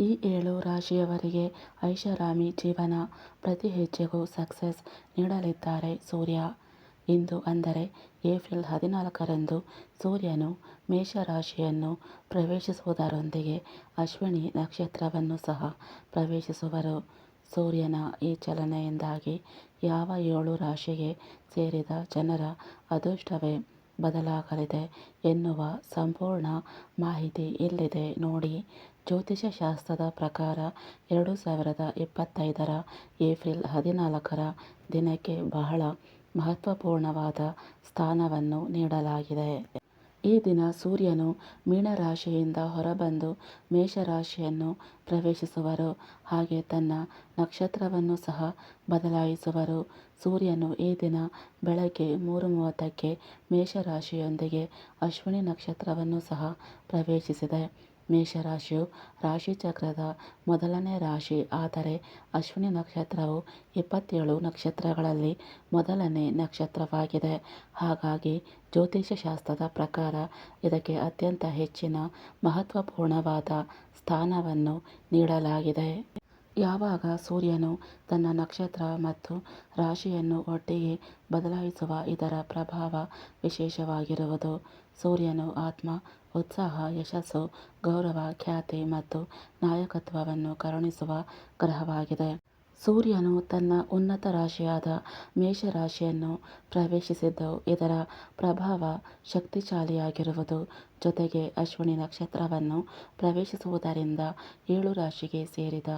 ಈ ಏಳು ರಾಶಿಯವರಿಗೆ ಐಷಾರಾಮಿ ಜೀವನ ಪ್ರತಿ ಹೆಜ್ಜೆಗೂ ಸಕ್ಸಸ್ ನೀಡಲಿದ್ದಾರೆ ಸೂರ್ಯ. ಇಂದು ಅಂದರೆ ಏಪ್ರಿಲ್ ಹದಿನಾಲ್ಕರಂದು ಸೂರ್ಯನು ಮೇಷರಾಶಿಯನ್ನು ಪ್ರವೇಶಿಸುವುದರೊಂದಿಗೆ ಅಶ್ವಿನಿ ನಕ್ಷತ್ರವನ್ನು ಸಹ ಪ್ರವೇಶಿಸುವರು. ಸೂರ್ಯನ ಈ ಚಲನೆಯಿಂದಾಗಿ ಯಾವ ಏಳು ರಾಶಿಗೆ ಸೇರಿದ ಜನರ ಅದೃಷ್ಟವೇ ಬದಲಾಗಲಿದೆ ಎನ್ನುವ ಸಂಪೂರ್ಣ ಮಾಹಿತಿ ಇಲ್ಲಿದೆ ನೋಡಿ. ಜ್ಯೋತಿಷ್ಯ ಶಾಸ್ತ್ರದ ಪ್ರಕಾರ ಎರಡು ಸಾವಿರದ ಇಪ್ಪತ್ತೈದರ ಏಪ್ರಿಲ್ ಹದಿನಾಲ್ಕರ ದಿನಕ್ಕೆ ಬಹಳ ಮಹತ್ವಪೂರ್ಣವಾದ ಸ್ಥಾನವನ್ನು ನೀಡಲಾಗಿದೆ. ಈ ದಿನ ಸೂರ್ಯನು ಮೀನರಾಶಿಯಿಂದ ಹೊರಬಂದು ಮೇಷರಾಶಿಯನ್ನು ಪ್ರವೇಶಿಸುವರು. ಹಾಗೆ ತನ್ನ ನಕ್ಷತ್ರವನ್ನು ಸಹ ಬದಲಾಯಿಸುವರು. ಸೂರ್ಯನು ಈ ದಿನ ಬೆಳಗ್ಗೆ ಮೂರು ಮೂವತ್ತಕ್ಕೆ ಮೇಷರಾಶಿಯೊಂದಿಗೆ ಅಶ್ವಿನಿ ನಕ್ಷತ್ರವನ್ನು ಸಹ ಪ್ರವೇಶಿಸಿದೆ. ಮೇಷರಾಶಿಯು ರಾಶಿಚಕ್ರದ ಮೊದಲನೇ ರಾಶಿ. ಆದರೆ ಅಶ್ವಿನಿ ನಕ್ಷತ್ರವು ಇಪ್ಪತ್ತೇಳು ನಕ್ಷತ್ರಗಳಲ್ಲಿ ಮೊದಲನೇ ನಕ್ಷತ್ರವಾಗಿದೆ. ಹಾಗಾಗಿ ಜ್ಯೋತಿಷ್ಯ ಶಾಸ್ತ್ರದ ಪ್ರಕಾರ ಇದಕ್ಕೆ ಅತ್ಯಂತ ಹೆಚ್ಚಿನ ಮಹತ್ವಪೂರ್ಣವಾದ ಸ್ಥಾನವನ್ನು ನೀಡಲಾಗಿದೆ. ಯಾವಾಗ ಸೂರ್ಯನು ತನ್ನ ನಕ್ಷತ್ರ ಮತ್ತು ರಾಶಿಯನ್ನು ಒಟ್ಟಿಗೆ ಬದಲಾಯಿಸುವ ಇದರ ಪ್ರಭಾವ ವಿಶೇಷವಾಗಿರುವುದು? ಸೂರ್ಯನು ಆತ್ಮ ಉತ್ಸಾಹ, ಯಶಸ್ಸು, ಗೌರವ, ಖ್ಯಾತಿ ಮತ್ತು ನಾಯಕತ್ವವನ್ನು ಕರುಣಿಸುವ ಗ್ರಹವಾಗಿದೆ. ಸೂರ್ಯನು ತನ್ನ ಉನ್ನತ ರಾಶಿಯಾದ ಮೇಷರಾಶಿಯನ್ನು ಪ್ರವೇಶಿಸಿದ್ದು, ಇದರ ಪ್ರಭಾವ ಶಕ್ತಿಶಾಲಿಯಾಗಿರುವುದು. ಜೊತೆಗೆ ಅಶ್ವಿನಿ ನಕ್ಷತ್ರವನ್ನು ಪ್ರವೇಶಿಸುವುದರಿಂದ ಏಳು ರಾಶಿಗೆ ಸೇರಿದ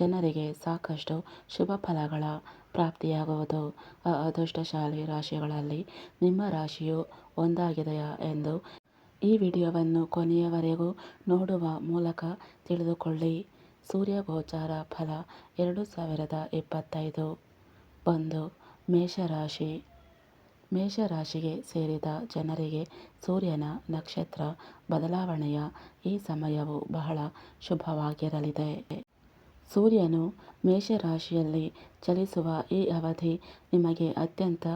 ಜನರಿಗೆ ಸಾಕಷ್ಟು ಶುಭ ಫಲಗಳ ಪ್ರಾಪ್ತಿಯಾಗುವುದು. ಅದೃಷ್ಟಶಾಲಿ ರಾಶಿಗಳಲ್ಲಿ ನಿಮ್ಮ ರಾಶಿಯು ಒಂದಾಗಿದೆಯಾ ಎಂದು ಈ ವಿಡಿಯೋವನ್ನು ಕೊನೆಯವರೆಗೂ ನೋಡುವ ಮೂಲಕ ತಿಳಿದುಕೊಳ್ಳಿ. ಸೂರ್ಯಗೋಚಾರ ಫಲ ಎರಡು ಸಾವಿರದ ಇಪ್ಪತ್ತೈದು. ಒಂದು. ಮೇಷರಾಶಿ. ಮೇಷರಾಶಿಗೆ ಸೇರಿದ ಜನರಿಗೆ ಸೂರ್ಯನ ನಕ್ಷತ್ರ ಬದಲಾವಣೆಯ ಈ ಸಮಯವು ಬಹಳ ಶುಭವಾಗಿರಲಿದೆ. ಸೂರ್ಯನು ಮೇಷರಾಶಿಯಲ್ಲಿ ಚಲಿಸುವ ಈ ಅವಧಿ ನಿಮಗೆ ಅತ್ಯಂತ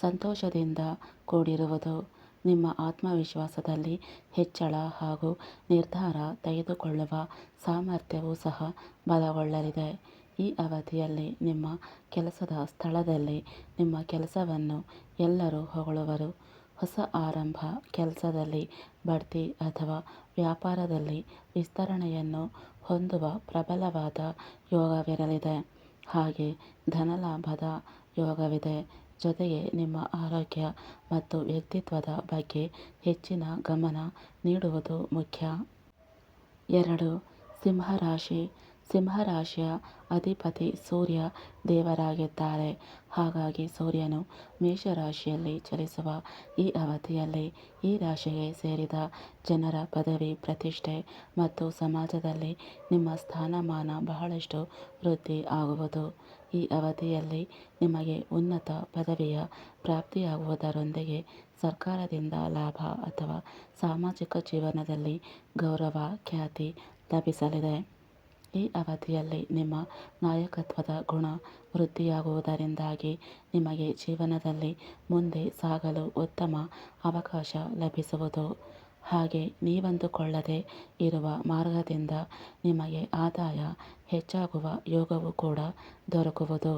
ಸಂತೋಷದಿಂದ ಕೂಡಿರುವುದು. ನಿಮ್ಮ ಆತ್ಮವಿಶ್ವಾಸದಲ್ಲಿ ಹೆಚ್ಚಳ ಹಾಗೂ ನಿರ್ಧಾರ ತೆಗೆದುಕೊಳ್ಳುವ ಸಾಮರ್ಥ್ಯವೂ ಸಹ ಬಲಗೊಳ್ಳಲಿದೆ. ಈ ಅವಧಿಯಲ್ಲಿ ನಿಮ್ಮ ಕೆಲಸದ ಸ್ಥಳದಲ್ಲಿ ನಿಮ್ಮ ಕೆಲಸವನ್ನು ಎಲ್ಲರೂ ಹೊಗಳುವರು. ಹೊಸ ಆರಂಭ ಕೆಲಸದಲ್ಲಿ ಬಡ್ತಿ ಅಥವಾ ವ್ಯಾಪಾರದಲ್ಲಿ ವಿಸ್ತರಣೆಯನ್ನು ಹೊಂದುವ ಪ್ರಬಲವಾದ ಯೋಗವಿರಲಿದೆ. ಹಾಗೆ ಧನಲಾಭದ ಯೋಗವಿದೆ. ಜೊತೆಗೆ ನಿಮ್ಮ ಆರೋಗ್ಯ ಮತ್ತು ವ್ಯಕ್ತಿತ್ವದ ಬಗ್ಗೆ ಹೆಚ್ಚಿನ ಗಮನ ನೀಡುವುದು ಮುಖ್ಯ. ಎರಡು ಸಿಂಹರಾಶಿ ಸಿಂಹರಾಶಿಯ ಅಧಿಪತಿ ಸೂರ್ಯ ದೇವರಾಗಿದ್ದಾರೆ. ಹಾಗಾಗಿ ಸೂರ್ಯನು ಮೇಷರಾಶಿಯಲ್ಲಿ ಚಲಿಸುವ ಈ ಅವಧಿಯಲ್ಲಿ ಈ ರಾಶಿಗೆ ಸೇರಿದ ಜನರ ಪದವಿ, ಪ್ರತಿಷ್ಠೆ ಮತ್ತು ಸಮಾಜದಲ್ಲಿ ನಿಮ್ಮ ಸ್ಥಾನಮಾನ ಬಹಳಷ್ಟು ವೃದ್ಧಿ ಆಗುವುದು. ಈ ಅವಧಿಯಲ್ಲಿ ನಿಮಗೆ ಉನ್ನತ ಪದವಿಯ ಪ್ರಾಪ್ತಿಯಾಗುವುದರೊಂದಿಗೆ ಸರ್ಕಾರದಿಂದ ಲಾಭ ಅಥವಾ ಸಾಮಾಜಿಕ ಜೀವನದಲ್ಲಿ ಗೌರವ, ಖ್ಯಾತಿ ಲಭಿಸಲಿದೆ. ಈ ಅವಧಿಯಲ್ಲಿ ನಿಮ್ಮ ನಾಯಕತ್ವದ ಗುಣ ವೃದ್ಧಿಯಾಗುವುದರಿಂದಾಗಿ ನಿಮಗೆ ಜೀವನದಲ್ಲಿ ಮುಂದೆ ಸಾಗಲು ಉತ್ತಮ ಅವಕಾಶ ಲಭಿಸುವುದು. ಹಾಗೆ ನೀವಂದುಕೊಳ್ಳದೆ ಇರುವ ಮಾರ್ಗದಿಂದ ನಿಮಗೆ ಆದಾಯ ಹೆಚ್ಚಾಗುವ ಯೋಗವೂ ಕೂಡ ದೊರಕುವುದು.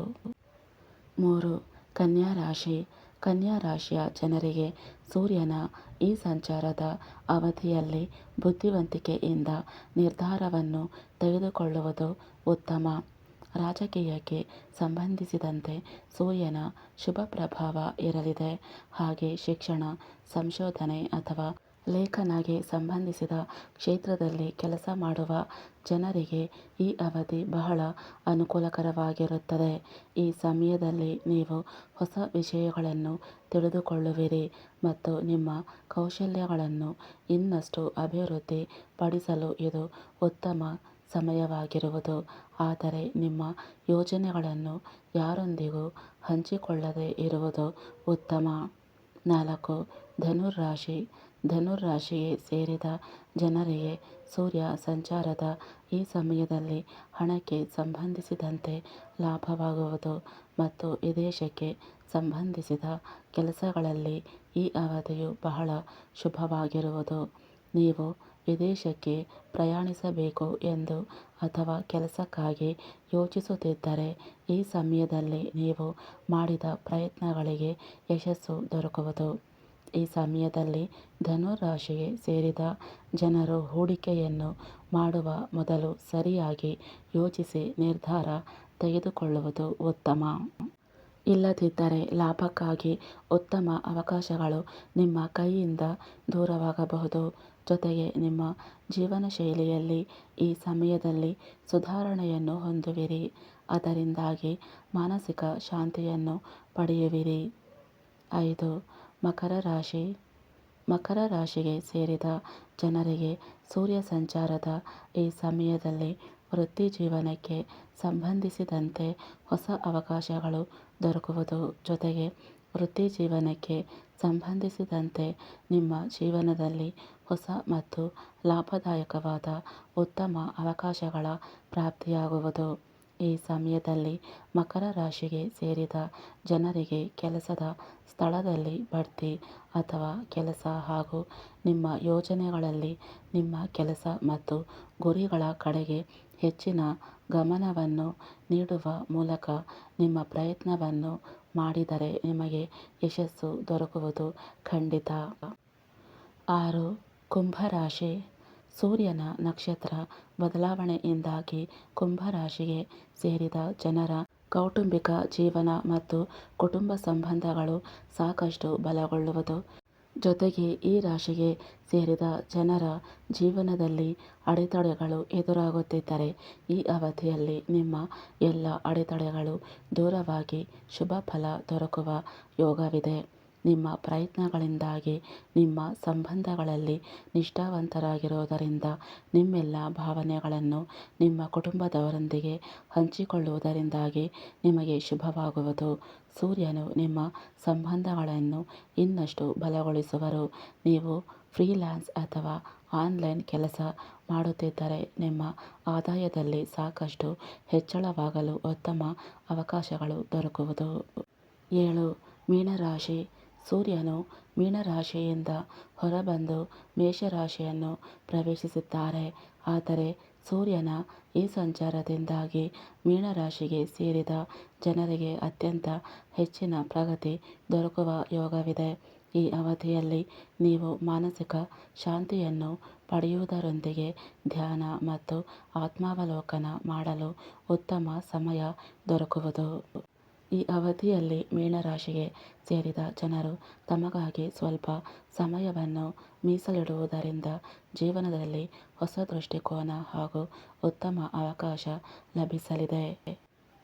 ಮೂರು, ಕನ್ಯಾ ರಾಶಿ. ಕನ್ಯಾ ರಾಶಿಯ ಜನರಿಗೆ ಸೂರ್ಯನ ಈ ಸಂಚಾರದ ಅವಧಿಯಲ್ಲಿ ಬುದ್ಧಿವಂತಿಕೆಯಿಂದ ನಿರ್ಧಾರವನ್ನು ತೆಗೆದುಕೊಳ್ಳುವುದು ಉತ್ತಮ. ರಾಜಕೀಯಕ್ಕೆ ಸಂಬಂಧಿಸಿದಂತೆ ಸೂರ್ಯನ ಶುಭ ಪ್ರಭಾವ ಇರಲಿದೆ. ಹಾಗೆ ಶಿಕ್ಷಣ, ಸಂಶೋಧನೆ ಅಥವಾ ಲೇಖನಗೆ ಸಂಬಂಧಿಸಿದ ಕ್ಷೇತ್ರದಲ್ಲಿ ಕೆಲಸ ಮಾಡುವ ಜನರಿಗೆ ಈ ಅವಧಿ ಬಹಳ ಅನುಕೂಲಕರವಾಗಿರುತ್ತದೆ. ಈ ಸಮಯದಲ್ಲಿ ನೀವು ಹೊಸ ವಿಷಯಗಳನ್ನು ತಿಳಿದುಕೊಳ್ಳುವಿರಿ ಮತ್ತು ನಿಮ್ಮ ಕೌಶಲ್ಯಗಳನ್ನು ಇನ್ನಷ್ಟು ಅಭಿವೃದ್ಧಿ ಪಡಿಸಲು ಇದು ಉತ್ತಮ ಸಮಯವಾಗಿರುವುದು. ಆದರೆ ನಿಮ್ಮ ಯೋಜನೆಗಳನ್ನು ಯಾರೊಂದಿಗೂ ಹಂಚಿಕೊಳ್ಳದೆ ಇರುವುದು ಉತ್ತಮ. ನಾಲ್ಕು. ಧನುರಾಶಿ ಧನುರಾಶಿಗೆ ಸೇರಿದ ಜನರಿಗೆ ಸೂರ್ಯ ಸಂಚಾರದ ಈ ಸಮಯದಲ್ಲಿ ಹಣಕ್ಕೆ ಸಂಬಂಧಿಸಿದಂತೆ ಲಾಭವಾಗುವುದು ಮತ್ತು ವಿದೇಶಕ್ಕೆ ಸಂಬಂಧಿಸಿದ ಕೆಲಸಗಳಲ್ಲಿ ಈ ಅವಧಿಯು ಬಹಳ ಶುಭವಾಗಿರುವುದು. ನೀವು ವಿದೇಶಕ್ಕೆ ಪ್ರಯಾಣಿಸಬೇಕು ಎಂದು ಅಥವಾ ಕೆಲಸಕ್ಕಾಗಿ ಯೋಚಿಸುತ್ತಿದ್ದರೆ, ಈ ಸಮಯದಲ್ಲಿ ನೀವು ಮಾಡಿದ ಪ್ರಯತ್ನಗಳಿಗೆ ಯಶಸ್ಸು ದೊರಕುವುದು. ಈ ಸಮಯದಲ್ಲಿ ಧನುರಾಶಿಗೆ ಸೇರಿದ ಜನರು ಹೂಡಿಕೆಯನ್ನು ಮಾಡುವ ಮೊದಲು ಸರಿಯಾಗಿ ಯೋಚಿಸಿ ನಿರ್ಧಾರ ತೆಗೆದುಕೊಳ್ಳುವುದು ಉತ್ತಮ. ಇಲ್ಲದಿದ್ದರೆ ಲಾಭಕ್ಕಾಗಿ ಉತ್ತಮ ಅವಕಾಶಗಳು ನಿಮ್ಮ ಕೈಯಿಂದ ದೂರವಾಗಬಹುದು. ಜೊತೆಗೆ ನಿಮ್ಮ ಜೀವನ ಶೈಲಿಯಲ್ಲಿ ಈ ಸಮಯದಲ್ಲಿ ಸುಧಾರಣೆಯನ್ನು ಹೊಂದುವಿರಿ. ಅದರಿಂದಾಗಿ ಮಾನಸಿಕ ಶಾಂತಿಯನ್ನು ಪಡೆಯುವಿರಿ. ಐದು, ಮಕರ ರಾಶಿ. ಮಕರ ರಾಶಿಗೆ ಸೇರಿದ ಜನರಿಗೆ ಸೂರ್ಯ ಸಂಚಾರದ ಈ ಸಮಯದಲ್ಲಿ ವೃತ್ತಿ ಜೀವನಕ್ಕೆ ಸಂಬಂಧಿಸಿದಂತೆ ಹೊಸ ಅವಕಾಶಗಳು ದೊರಕುವುದು ಜೊತೆಗೆ ವೃತ್ತಿ ಜೀವನಕ್ಕೆ ಸಂಬಂಧಿಸಿದಂತೆ ನಿಮ್ಮ ಜೀವನದಲ್ಲಿ ಹೊಸ ಮತ್ತು ಲಾಭದಾಯಕವಾದ ಉತ್ತಮ ಅವಕಾಶಗಳ ಪ್ರಾಪ್ತಿಯಾಗುವುದು. ಈ ಸಮಯದಲ್ಲಿ ಮಕರ ರಾಶಿಗೆ ಸೇರಿದ ಜನರಿಗೆ ಕೆಲಸದ ಸ್ಥಳದಲ್ಲಿ ಬಡ್ತಿ ಅಥವಾ ಕೆಲಸ ಹಾಗೂ ನಿಮ್ಮ ಯೋಜನೆಗಳಲ್ಲಿ ನಿಮ್ಮ ಕೆಲಸ ಮತ್ತು ಗುರಿಗಳ ಕಡೆಗೆ ಹೆಚ್ಚಿನ ಗಮನವನ್ನು ನೀಡುವ ಮೂಲಕ ನಿಮ್ಮ ಪ್ರಯತ್ನವನ್ನು ಮಾಡಿದರೆ ನಿಮಗೆ ಯಶಸ್ಸು ದೊರಕುವುದು ಖಂಡಿತ. ಆರು, ಕುಂಭರಾಶಿ. ಸೂರ್ಯನ ನಕ್ಷತ್ರ ಬದಲಾವಣೆಯಿಂದಾಗಿ ಕುಂಭರಾಶಿಗೆ ಸೇರಿದ ಜನರ ಕೌಟುಂಬಿಕ ಜೀವನ ಮತ್ತು ಕುಟುಂಬ ಸಂಬಂಧಗಳು ಸಾಕಷ್ಟು ಬಲಗೊಳ್ಳುವುದು. ಜೊತೆಗೆ ಈ ರಾಶಿಗೆ ಸೇರಿದ ಜನರ ಜೀವನದಲ್ಲಿ ಅಡೆತಡೆಗಳು ಎದುರಾಗುತ್ತಿದ್ದರೆ, ಈ ಅವಧಿಯಲ್ಲಿ ನಿಮ್ಮ ಎಲ್ಲ ಅಡೆತಡೆಗಳು ದೂರವಾಗಿ ಶುಭ ಫಲ ದೊರಕುವ ಯೋಗವಿದೆ. ನಿಮ್ಮ ಪ್ರಯತ್ನಗಳಿಂದಾಗಿ, ನಿಮ್ಮ ಸಂಬಂಧಗಳಲ್ಲಿ ನಿಷ್ಠಾವಂತರಾಗಿರುವುದರಿಂದ ನಿಮ್ಮೆಲ್ಲ ಭಾವನೆಗಳನ್ನು ನಿಮ್ಮ ಕುಟುಂಬದವರೊಂದಿಗೆ ಹಂಚಿಕೊಳ್ಳುವುದರಿಂದಾಗಿ ನಿಮಗೆ ಶುಭವಾಗುವುದು. ಸೂರ್ಯನು ನಿಮ್ಮ ಸಂಬಂಧಗಳನ್ನು ಇನ್ನಷ್ಟು ಬಲಗೊಳಿಸುವರು. ನೀವು ಫ್ರೀಲ್ಯಾನ್ಸ್ ಅಥವಾ ಆನ್ಲೈನ್ ಕೆಲಸ ಮಾಡುತ್ತಿದ್ದರೆ ನಿಮ್ಮ ಆದಾಯದಲ್ಲಿ ಸಾಕಷ್ಟು ಹೆಚ್ಚಳವಾಗಲು ಉತ್ತಮ ಅವಕಾಶಗಳು ದೊರಕುವುದು. ಏಳು, ಮೀನರಾಶಿ ಸೂರ್ಯನು ಮೀನರಾಶಿಯಿಂದ ಹೊರಬಂದು ಮೇಷರಾಶಿಯನ್ನು ಪ್ರವೇಶಿಸುತ್ತಾರೆ. ಆದರೆ ಸೂರ್ಯನ ಈ ಸಂಚಾರದಿಂದಾಗಿ ಮೀನರಾಶಿಗೆ ಸೇರಿದ ಜನರಿಗೆ ಅತ್ಯಂತ ಹೆಚ್ಚಿನ ಪ್ರಗತಿ ದೊರಕುವ ಯೋಗವಿದೆ. ಈ ಅವಧಿಯಲ್ಲಿ ನೀವು ಮಾನಸಿಕ ಶಾಂತಿಯನ್ನು ಪಡೆಯುವುದರೊಂದಿಗೆ ಧ್ಯಾನ ಮತ್ತು ಆತ್ಮಾವಲೋಕನ ಮಾಡಲು ಉತ್ತಮ ಸಮಯ ದೊರಕುವುದು. ಈ ಅವಧಿಯಲ್ಲಿ ಮೀನರಾಶಿಗೆ ಸೇರಿದ ಜನರು ತಮಗಾಗಿ ಸ್ವಲ್ಪ ಸಮಯವನ್ನು ಮೀಸಲಿಡುವುದರಿಂದ ಜೀವನದಲ್ಲಿ ಹೊಸ ದೃಷ್ಟಿಕೋನ ಹಾಗೂ ಉತ್ತಮ ಅವಕಾಶ ಲಭಿಸಲಿದೆ.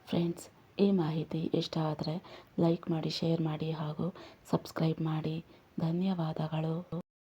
ಫ್ರೆಂಡ್ಸ್, ಈ ಮಾಹಿತಿ ಇಷ್ಟ ಆದರೆ ಲೈಕ್ ಮಾಡಿ, ಶೇರ್ ಮಾಡಿ ಹಾಗೂ ಸಬ್ಸ್ಕ್ರೈಬ್ ಮಾಡಿ. ಧನ್ಯವಾದಗಳು.